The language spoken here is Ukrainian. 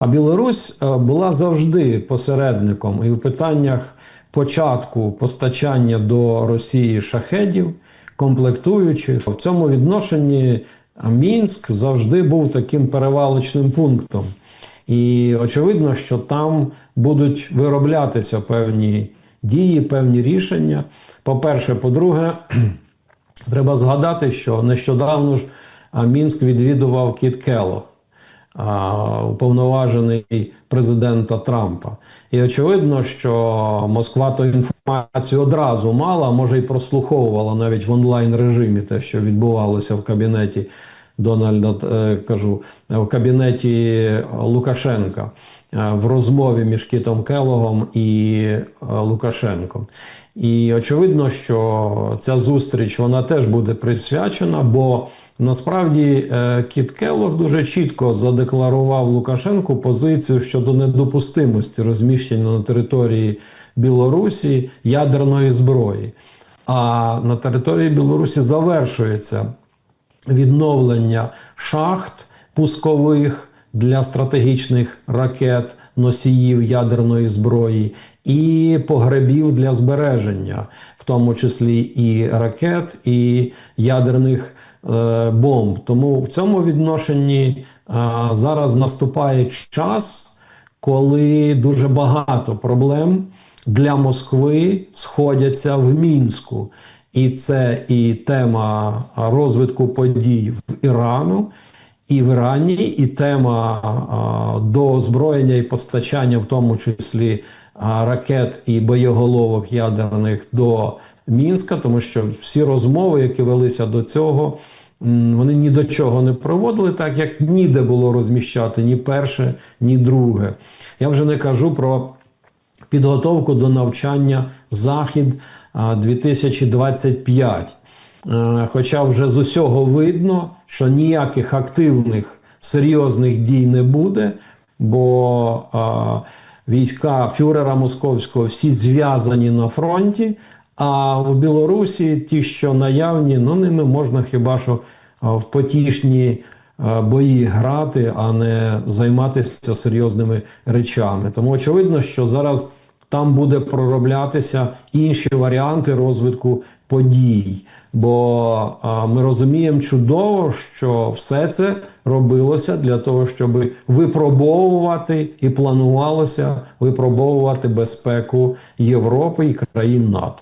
А Білорусь е, була завжди посередником і в питаннях початку постачання до Росії шахедів, комплектуючих. В цьому відношенні Мінськ завжди був таким перевалочним пунктом. І очевидно, що там будуть вироблятися певні дії, певні рішення. По-перше, по-друге, треба згадати, що нещодавно ж Мінськ відвідував Кіт Келлог, а, уповноважений президента Трампа. І очевидно, що Москва ту інформацію одразу мала, може й прослуховувала навіть в онлайн режимі те, що відбувалося в кабінеті Дональда е, кажу в кабінеті Лукашенка е, в розмові між Кітом Келогом і е, Лукашенком. І очевидно, що ця зустріч вона теж буде присвячена, бо насправді Кіт Келог дуже чітко задекларував Лукашенку позицію щодо недопустимості розміщення на території Білорусі ядерної зброї. А на території Білорусі завершується відновлення шахт пускових для стратегічних ракет, носіїв ядерної зброї і погребів для збереження, в тому числі і ракет, і ядерних е, бомб. Тому в цьому відношенні е, зараз наступає час, коли дуже багато проблем для Москви сходяться в мінську. І це і тема розвитку подій в Ірану, і в Ірані, і тема а, до озброєння і постачання, в тому числі ракет і боєголовок ядерних до Мінська, тому що всі розмови, які велися до цього, вони ні до чого не проводили, так як ніде було розміщати ні перше, ні друге. Я вже не кажу про підготовку до навчання Захід 2025. Е, Хоча вже з усього видно, що ніяких активних серйозних дій не буде, бо війська фюрера московського всі зв'язані на фронті. А в Білорусі ті, що наявні, ну ними можна хіба що в потішні бої грати, а не займатися серйозними речами. Тому очевидно, що зараз там буде пророблятися інші варіанти розвитку подій. Бо а, ми розуміємо чудово, що все це робилося для того, щоб випробовувати і планувалося випробовувати безпеку Європи і країн НАТО.